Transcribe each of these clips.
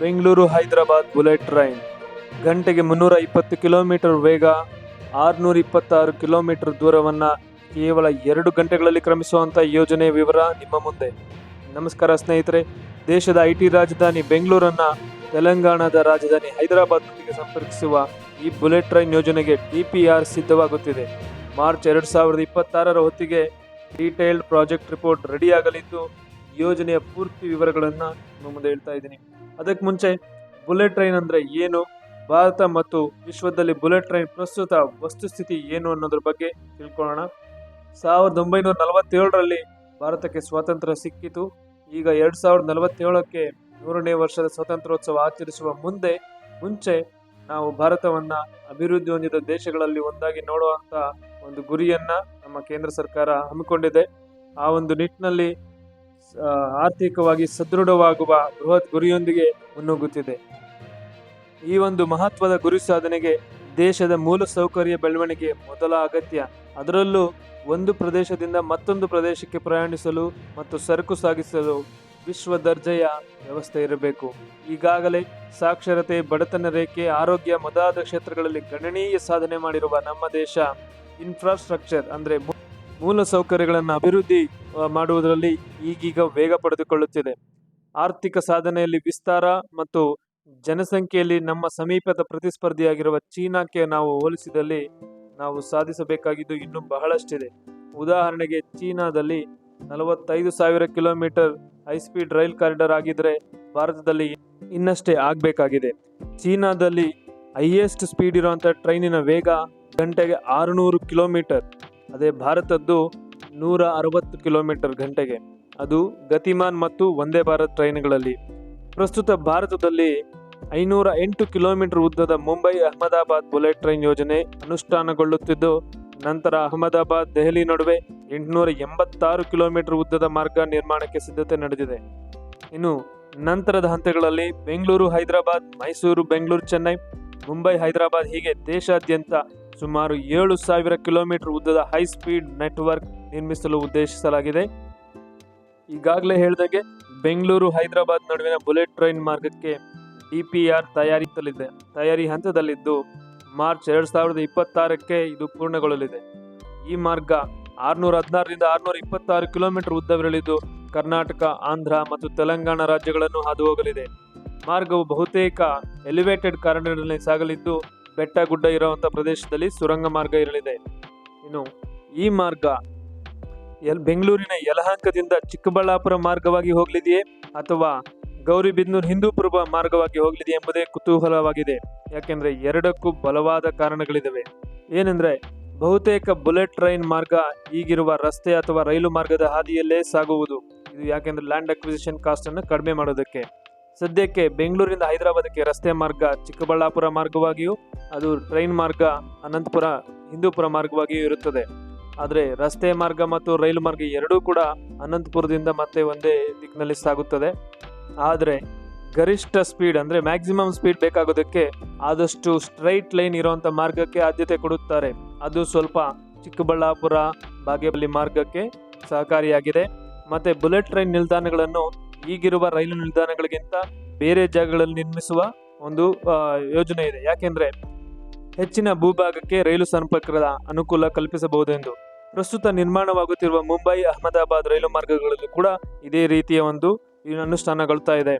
Bengaluru Hyderabad bullet train. ಗಂಟೆಗೆ ಮುನ್ನೂರ ಇಪ್ಪತ್ತು ಕಿಲೋಮೀಟರ್ ವೇಗ, ಆರುನೂರ ಇಪ್ಪತ್ತಾರು ಕಿಲೋಮೀಟರ್ ದೂರವನ್ನು ಕೇವಲ ಎರಡು ಗಂಟೆಗಳಲ್ಲಿ ಕ್ರಮಿಸುವಂಥ ಯೋಜನೆ ವಿವರ ನಿಮ್ಮ ಮುಂದೆ. ನಮಸ್ಕಾರ ಸ್ನೇಹಿತರೆ, ದೇಶದ ಐ ಟಿ ರಾಜಧಾನಿ ಬೆಂಗಳೂರನ್ನು ತೆಲಂಗಾಣದ ರಾಜಧಾನಿ ಹೈದರಾಬಾದ್ನೊಂದಿಗೆ ಸಂಪರ್ಕಿಸುವ ಈ ಬುಲೆಟ್ ಟ್ರೈನ್ ಯೋಜನೆಗೆ ಡಿ ಪಿ ಆರ್ ಸಿದ್ಧವಾಗುತ್ತಿದೆ. ಮಾರ್ಚ್ ಎರಡು ಸಾವಿರದ ಇಪ್ಪತ್ತಾರರ ಹೊತ್ತಿಗೆ ಡೀಟೇಲ್ಡ್ ಪ್ರಾಜೆಕ್ಟ್ ರಿಪೋರ್ಟ್ ರೆಡಿಯಾಗಲಿದ್ದು ಯೋಜನೆಯ ಪೂರ್ತಿ ವಿವರಗಳನ್ನು ನಿಮ್ಮ ಮುಂದೆ ಹೇಳ್ತಾ ಇದ್ದೀನಿ. ಅದಕ್ಕೆ ಮುಂಚೆ ಬುಲೆಟ್ ಟ್ರೈನ್ ಅಂದರೆ ಏನು? ಭಾರತ ಮತ್ತು ವಿಶ್ವದಲ್ಲಿ ಬುಲೆಟ್ ಟ್ರೈನ್ ಪ್ರಸ್ತುತ ವಸ್ತುಸ್ಥಿತಿ ಏನು ಅನ್ನೋದ್ರ ಬಗ್ಗೆ ತಿಳ್ಕೊಳ್ಳೋಣ. ಸಾವಿರದ ಒಂಬೈನೂರ ನಲವತ್ತೇಳರಲ್ಲಿ ಭಾರತಕ್ಕೆ ಸ್ವಾತಂತ್ರ್ಯ ಸಿಕ್ಕಿತು. ಈಗ ಎರಡು ಸಾವಿರದ ನಲವತ್ತೇಳಕ್ಕೆ ನೂರನೇ ವರ್ಷದ ಸ್ವಾತಂತ್ರ್ಯೋತ್ಸವ ಆಚರಿಸುವ ಮುಂದೆ, ಮುಂಚೆ ನಾವು ಭಾರತವನ್ನು ಅಭಿವೃದ್ಧಿ ಹೊಂದಿದ ದೇಶಗಳಲ್ಲಿ ಒಂದಾಗಿ ನೋಡುವಂಥ ಒಂದು ಗುರಿಯನ್ನು ನಮ್ಮ ಕೇಂದ್ರ ಸರ್ಕಾರ ಹಮ್ಮಿಕೊಂಡಿದೆ. ಆ ಒಂದು ನಿಟ್ಟಿನಲ್ಲಿ ಆರ್ಥಿಕವಾಗಿ ಸದೃಢವಾಗುವ ಬೃಹತ್ ಗುರಿಯೊಂದಿಗೆ ಮುನ್ನುಗ್ಗುತ್ತಿದೆ. ಈ ಒಂದು ಮಹತ್ವದ ಗುರಿ ಸಾಧನೆಗೆ ದೇಶದ ಮೂಲ ಸೌಕರ್ಯ ಬೆಳವಣಿಗೆ ಮೊದಲ ಅಗತ್ಯ. ಅದರಲ್ಲೂ ಒಂದು ಪ್ರದೇಶದಿಂದ ಮತ್ತೊಂದು ಪ್ರದೇಶಕ್ಕೆ ಪ್ರಯಾಣಿಸಲು ಮತ್ತು ಸರಕು ಸಾಗಿಸಲು ವಿಶ್ವ ದರ್ಜೆಯ ವ್ಯವಸ್ಥೆ ಇರಬೇಕು. ಈಗಾಗಲೇ ಸಾಕ್ಷರತೆ, ಬಡತನ ರೇಖೆ, ಆರೋಗ್ಯ ಮೊದಲಾದ ಕ್ಷೇತ್ರಗಳಲ್ಲಿ ಗಣನೀಯ ಸಾಧನೆ ಮಾಡಿರುವ ನಮ್ಮ ದೇಶ ಇನ್ಫ್ರಾಸ್ಟ್ರಕ್ಚರ್ ಅಂದರೆ ಮೂಲ ಸೌಕರ್ಯಗಳನ್ನು ಅಭಿವೃದ್ಧಿ ಮಾಡುವುದರಲ್ಲಿ ಈಗೀಗ ವೇಗ ಪಡೆದುಕೊಳ್ಳುತ್ತಿದೆ. ಆರ್ಥಿಕ ಸಾಧನೆಯಲ್ಲಿ ವಿಸ್ತಾರ ಮತ್ತು ಜನಸಂಖ್ಯೆಯಲ್ಲಿ ನಮ್ಮ ಸಮೀಪದ ಪ್ರತಿಸ್ಪರ್ಧಿಯಾಗಿರುವ ಚೀನಾಕ್ಕೆ ನಾವು ಹೋಲಿಸಿದಲ್ಲಿ ನಾವು ಸಾಧಿಸಬೇಕಾಗಿದ್ದು ಇನ್ನೂ ಬಹಳಷ್ಟಿದೆ. ಉದಾಹರಣೆಗೆ ಚೀನಾದಲ್ಲಿ ನಲವತ್ತೈದು ಸಾವಿರ ಕಿಲೋಮೀಟರ್ ಹೈಸ್ಪೀಡ್ ರೈಲ್ ಕಾರಿಡಾರ್ ಆಗಿದ್ದರೆ ಭಾರತದಲ್ಲಿ ಇನ್ನಷ್ಟೇ ಆಗಬೇಕಾಗಿದೆ. ಚೀನಾದಲ್ಲಿ ಹೈಯೆಸ್ಟ್ ಸ್ಪೀಡ್ ಇರುವಂಥ ಟ್ರೈನಿನ ವೇಗ ಗಂಟೆಗೆ ಆರುನೂರು ಕಿಲೋಮೀಟರ್. ಅದೇ ಭಾರತದ್ದು ನೂರ ಅರವತ್ತು ಕಿಲೋಮೀಟರ್ ಗಂಟೆಗೆ. ಅದು ಗತಿಮಾನ್ ಮತ್ತು ವಂದೇ ಭಾರತ್ ಟ್ರೈನ್ಗಳಲ್ಲಿ. ಪ್ರಸ್ತುತ ಭಾರತದಲ್ಲಿ ಐನೂರ ಎಂಟು ಕಿಲೋಮೀಟರ್ ಉದ್ದದ ಮುಂಬೈ ಅಹಮದಾಬಾದ್ ಬುಲೆಟ್ ಟ್ರೈನ್ ಯೋಜನೆ ಅನುಷ್ಠಾನಗೊಳ್ಳುತ್ತಿದ್ದು, ನಂತರ ಅಹಮದಾಬಾದ್ ದೆಹಲಿ ನಡುವೆ ಎಂಟುನೂರ ಎಂಬತ್ತಾರು ಕಿಲೋಮೀಟರ್ ಉದ್ದದ ಮಾರ್ಗ ನಿರ್ಮಾಣಕ್ಕೆ ಸಿದ್ಧತೆ ನಡೆದಿದೆ. ಇನ್ನು ನಂತರದ ಹಂತಗಳಲ್ಲಿ ಬೆಂಗಳೂರು, ಹೈದರಾಬಾದ್, ಮೈಸೂರು, ಬೆಂಗಳೂರು, ಚೆನ್ನೈ, ಮುಂಬೈ, ಹೈದರಾಬಾದ್ ಹೀಗೆ ದೇಶಾದ್ಯಂತ ಸುಮಾರು ಏಳು ಸಾವಿರ ಕಿಲೋಮೀಟರ್ ಉದ್ದದ ಹೈ ಸ್ಪೀಡ್ ನೆಟ್ವರ್ಕ್ ನಿರ್ಮಿಸಲು ಉದ್ದೇಶಿಸಲಾಗಿದೆ. ಈಗಾಗಲೇ ಹೇಳಿದಾಗೆ ಬೆಂಗಳೂರು ಹೈದರಾಬಾದ್ ನಡುವಿನ ಬುಲೆಟ್ ಟ್ರೈನ್ ಮಾರ್ಗಕ್ಕೆ ಡಿ ಪಿ ಆರ್ ತಯಾರಿಸಲಿದೆ. ತಯಾರಿ ಹಂತದಲ್ಲಿದ್ದು ಮಾರ್ಚ್ ಎರಡು ಸಾವಿರದ ಇಪ್ಪತ್ತಾರಕ್ಕೆ ಇದು ಪೂರ್ಣಗೊಳ್ಳಲಿದೆ. ಈ ಮಾರ್ಗ ಆರುನೂರ ಹದಿನಾರರಿಂದ ಆರುನೂರ ಇಪ್ಪತ್ತಾರು ಕಿಲೋಮೀಟರ್ ಉದ್ದವಿರಲಿದ್ದು ಕರ್ನಾಟಕ, ಆಂಧ್ರ ಮತ್ತು ತೆಲಂಗಾಣ ರಾಜ್ಯಗಳನ್ನು ಹಾದು ಹೋಗಲಿದೆ ಮಾರ್ಗವು ಬಹುತೇಕ ಎಲಿವೇಟೆಡ್ ಕಾರಿಡಾರ್ನಲ್ಲಿ ಸಾಗಲಿದ್ದು ಬೆಟ್ಟ ಗುಡ್ಡ ಇರುವಂಥ ಪ್ರದೇಶದಲ್ಲಿ ಸುರಂಗ ಮಾರ್ಗ ಇರಲಿದೆ. ಇನ್ನು ಈ ಮಾರ್ಗ ಎಲ್ ಬೆಂಗಳೂರಿನ ಯಲಹಂಕದಿಂದ ಚಿಕ್ಕಬಳ್ಳಾಪುರ ಮಾರ್ಗವಾಗಿ ಹೋಗಲಿದೆಯೇ ಅಥವಾ ಗೌರಿಬಿದನೂರು ಹಿಂದೂಪುರ ಮಾರ್ಗವಾಗಿ ಹೋಗಲಿದೆ ಎಂಬುದೇ ಕುತೂಹಲವಾಗಿದೆ. ಯಾಕೆಂದರೆ ಎರಡಕ್ಕೂ ಬಲವಾದ ಕಾರಣಗಳಿವೆ ಏನೆಂದರೆ ಬಹುತೇಕ ಬುಲೆಟ್ ಟ್ರೈನ್ ಮಾರ್ಗ ಈಗಿರುವ ರಸ್ತೆ ಅಥವಾ ರೈಲು ಮಾರ್ಗದ ಹಾದಿಯಲ್ಲೇ ಸಾಗುವುದು. ಇದು ಯಾಕೆಂದ್ರೆ ಲ್ಯಾಂಡ್ ಅಕ್ವಿಸಿಷನ್ ಕಾಸ್ಟನ್ನು ಕಡಿಮೆ ಮಾಡೋದಕ್ಕೆ. ಸದ್ಯಕ್ಕೆ ಬೆಂಗಳೂರಿಂದ ಹೈದರಾಬಾದಕ್ಕೆ ರಸ್ತೆ ಮಾರ್ಗ ಚಿಕ್ಕಬಳ್ಳಾಪುರ ಮಾರ್ಗವಾಗಿಯೂ ಅದು ಟ್ರೈನ್ ಮಾರ್ಗ ಅನಂತಪುರ, ಹಿಂದೂಪುರ ಮಾರ್ಗವಾಗಿಯೂ ಇರುತ್ತದೆ. ಆದರೆ ರಸ್ತೆ ಮಾರ್ಗ ಮತ್ತು ರೈಲು ಮಾರ್ಗ ಎರಡೂ ಕೂಡ ಅನಂತಪುರದಿಂದ ಮತ್ತೆ ಒಂದೇ ದಿಕ್ಕಿನಲ್ಲಿ ಸಾಗುತ್ತದೆ. ಆದರೆ ಗರಿಷ್ಠ ಸ್ಪೀಡ್ ಅಂದರೆ ಮ್ಯಾಕ್ಸಿಮಮ್ ಸ್ಪೀಡ್ ಬೇಕಾಗೋದಕ್ಕೆ ಆದಷ್ಟು ಸ್ಟ್ರೈಟ್ ಲೈನ್ ಇರುವಂಥ ಮಾರ್ಗಕ್ಕೆ ಆದ್ಯತೆ ಕೊಡುತ್ತಾರೆ. ಅದು ಸ್ವಲ್ಪ ಚಿಕ್ಕಬಳ್ಳಾಪುರ, ಬಾಗೇಪಲ್ಲಿ ಮಾರ್ಗಕ್ಕೆ ಸಹಕಾರಿಯಾಗಿದೆ. ಮತ್ತು ಬುಲೆಟ್ ಟ್ರೈನ್ ನಿಲ್ದಾಣಗಳನ್ನು ಈಗಿರುವ ರೈಲು ನಿಲ್ದಾಣಗಳಿಗಿಂತ ಬೇರೆ ಜಾಗಗಳಲ್ಲಿ ನಿರ್ಮಿಸುವ ಒಂದು ಯೋಜನೆ ಇದೆ. ಯಾಕೆಂದರೆ ಹೆಚ್ಚಿನ ಭೂಭಾಗಕ್ಕೆ ರೈಲು ಸಂಪರ್ಕದ ಅನುಕೂಲ ಕಲ್ಪಿಸಬಹುದೆಂದು. ಪ್ರಸ್ತುತ ನಿರ್ಮಾಣವಾಗುತ್ತಿರುವ ಮುಂಬೈ, ಅಹಮದಾಬಾದ್ ರೈಲು ಮಾರ್ಗಗಳಲ್ಲೂ ಕೂಡ ಇದೇ ರೀತಿಯ ಒಂದು ಅನುಷ್ಠಾನಗೊಳ್ತಾ ಇದೆ.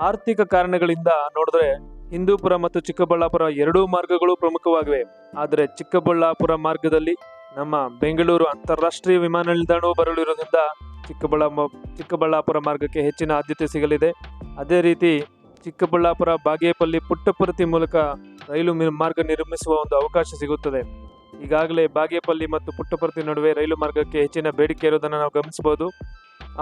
ಆರ್ಥಿಕ ಕಾರಣಗಳಿಂದ ನೋಡಿದ್ರೆ ಹಿಂದೂಪುರ ಮತ್ತು ಚಿಕ್ಕಬಳ್ಳಾಪುರ ಎರಡೂ ಮಾರ್ಗಗಳು ಪ್ರಮುಖವಾಗಿವೆ. ಆದರೆ ಚಿಕ್ಕಬಳ್ಳಾಪುರ ಮಾರ್ಗದಲ್ಲಿ ನಮ್ಮ ಬೆಂಗಳೂರು ಅಂತಾರಾಷ್ಟ್ರೀಯ ವಿಮಾನ ನಿಲ್ದಾಣವು ಬರಲಿರುವುದರಿಂದ ಚಿಕ್ಕಬಳ್ಳಾ ಚಿಕ್ಕಬಳ್ಳಾಪುರ ಮಾರ್ಗಕ್ಕೆ ಹೆಚ್ಚಿನ ಆದ್ಯತೆ ಸಿಗಲಿದೆ. ಅದೇ ರೀತಿ ಚಿಕ್ಕಬಳ್ಳಾಪುರ ಬಾಗೇಪಲ್ಲಿ ಪುಟ್ಟಪರ್ತಿ ಮೂಲಕ ರೈಲು ಮಾರ್ಗ ನಿರ್ಮಿಸುವ ಒಂದು ಅವಕಾಶ ಸಿಗುತ್ತದೆ. ಈಗಾಗಲೇ ಬಾಗೇಪಲ್ಲಿ ಮತ್ತು ಪುಟ್ಟಪರ್ತಿ ನಡುವೆ ರೈಲು ಮಾರ್ಗಕ್ಕೆ ಹೆಚ್ಚಿನ ಬೇಡಿಕೆ ಇರುವುದನ್ನು ನಾವು ಗಮನಿಸಬಹುದು.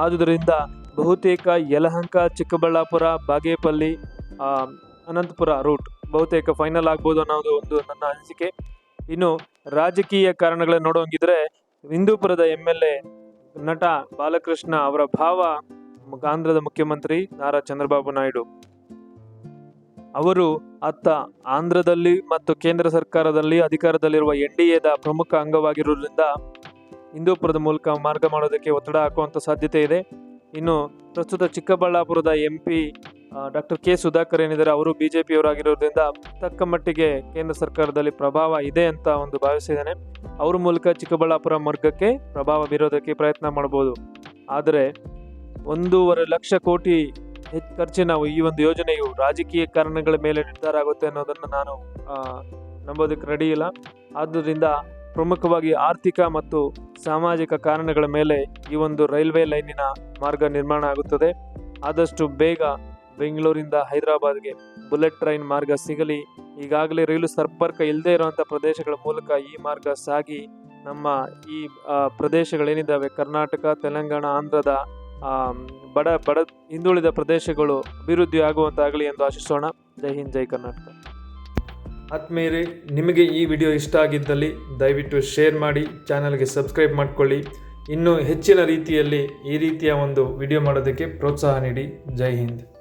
ಆದುದರಿಂದ ಬಹುತೇಕ ಯಲಹಂಕ, ಚಿಕ್ಕಬಳ್ಳಾಪುರ, ಬಾಗೇಪಲ್ಲಿ ಅನಂತಪುರ ರೂಟ್ ಬಹುತೇಕ ಫೈನಲ್ ಆಗ್ಬೋದು ಅನ್ನೋದು ಒಂದು ನನ್ನ ಅನಿಸಿಕೆ. ಇನ್ನು ರಾಜಕೀಯ ಕಾರಣಗಳನ್ನು ನೋಡೋಂಗಿದ್ರೆ ಹಿಂದೂಪುರದ ಎಂ ಎಲ್ ಎ ನಟ ಬಾಲಕೃಷ್ಣ ಅವರ ಭಾವ ಆಂಧ್ರದ ಮುಖ್ಯಮಂತ್ರಿ ನಾರಾ ಚಂದ್ರಬಾಬು ನಾಯ್ಡು. ಅವರು ಅತ್ತ ಆಂಧ್ರದಲ್ಲಿ ಮತ್ತು ಕೇಂದ್ರ ಸರ್ಕಾರದಲ್ಲಿ ಅಧಿಕಾರದಲ್ಲಿರುವ ಎನ್ ಡಿ ಎದ ಪ್ರಮುಖ ಅಂಗವಾಗಿರುವುದರಿಂದ ಹಿಂದೂಪುರದ ಮೂಲಕ ಮಾರ್ಗ ಮಾಡೋದಕ್ಕೆ ಒತ್ತಡ ಹಾಕುವಂಥ ಸಾಧ್ಯತೆ ಇದೆ. ಇನ್ನು ಪ್ರಸ್ತುತ ಚಿಕ್ಕಬಳ್ಳಾಪುರದ M P doctor K Sudhakar ಏನಿದ್ದಾರೆ, ಅವರು ಬಿ ಜೆ ಪಿಯವರಾಗಿರೋದ್ರಿಂದ ತಕ್ಕ ಮಟ್ಟಿಗೆ ಕೇಂದ್ರ ಸರ್ಕಾರದಲ್ಲಿ ಪ್ರಭಾವ ಇದೆ ಅಂತ ಒಂದು ಭಾವಿಸಿದ್ದೇನೆ. ಅವ್ರ ಮೂಲಕ ಚಿಕ್ಕಬಳ್ಳಾಪುರ ಮಾರ್ಗಕ್ಕೆ ಪ್ರಭಾವ ಬೀರೋದಕ್ಕೆ ಪ್ರಯತ್ನ ಮಾಡ್ಬೋದು. ಆದರೆ ಒಂದೂವರೆ ಲಕ್ಷ ಕೋಟಿ ಹೆಚ್ಚು ಖರ್ಚಿನ ಈ ಒಂದು ಯೋಜನೆಯು ರಾಜಕೀಯ ಕಾರಣಗಳ ಮೇಲೆ ನಿರ್ಧಾರ ಆಗುತ್ತೆ ಅನ್ನೋದನ್ನು ನಾನು ನಂಬೋದಕ್ಕೆ ರೆಡಿ ಇಲ್ಲ. ಆದ್ದರಿಂದ ಪ್ರಮುಖವಾಗಿ ಆರ್ಥಿಕ ಮತ್ತು ಸಾಮಾಜಿಕ ಕಾರಣಗಳ ಮೇಲೆ ಈ ಒಂದು ರೈಲ್ವೆ ಲೈನಿನ ಮಾರ್ಗ ನಿರ್ಮಾಣ ಆಗುತ್ತದೆ. ಆದಷ್ಟು ಬೇಗ ಬೆಂಗಳೂರಿಂದ ಹೈದರಾಬಾದ್ಗೆ ಬುಲೆಟ್ ಟ್ರೈನ್ ಮಾರ್ಗ ಸಿಗಲಿ. ಈಗಾಗಲೇ ರೈಲು ಸಂಪರ್ಕ ಇಲ್ಲದೆ ಇರುವಂಥ ಪ್ರದೇಶಗಳ ಮೂಲಕ ಈ ಮಾರ್ಗ ಸಾಗಿ ನಮ್ಮ ಈ ಪ್ರದೇಶಗಳೇನಿದ್ದಾವೆ, ಕರ್ನಾಟಕ, ತೆಲಂಗಾಣ, ಆಂಧ್ರದ ಬಡ ಬಡ ಹಿಂದುಳಿದ ಪ್ರದೇಶಗಳು ಅಭಿವೃದ್ಧಿ ಆಗುವಂತಾಗಲಿ ಎಂದು ಆಶಿಸೋಣ. ಜೈ ಹಿಂದ್, ಜೈ ಕರ್ನಾಟಕ. ಆತ್ಮೀಯರೇ, ನಿಮಗೆ ಈ ವಿಡಿಯೋ ಇಷ್ಟ ಆಗಿದ್ದಲ್ಲಿ ದಯವಿಟ್ಟು ಶೇರ್ ಮಾಡಿ, ಚಾನಲ್ಗೆ ಸಬ್ಸ್ಕ್ರೈಬ್ ಮಾಡಿಕೊಳ್ಳಿ. ಇನ್ನೂ ಹೆಚ್ಚಿನ ರೀತಿಯಲ್ಲಿ ಈ ರೀತಿಯ ಒಂದು ವಿಡಿಯೋ ಮಾಡೋದಕ್ಕೆ ಪ್ರೋತ್ಸಾಹ ನೀಡಿ. ಜೈ ಹಿಂದ್.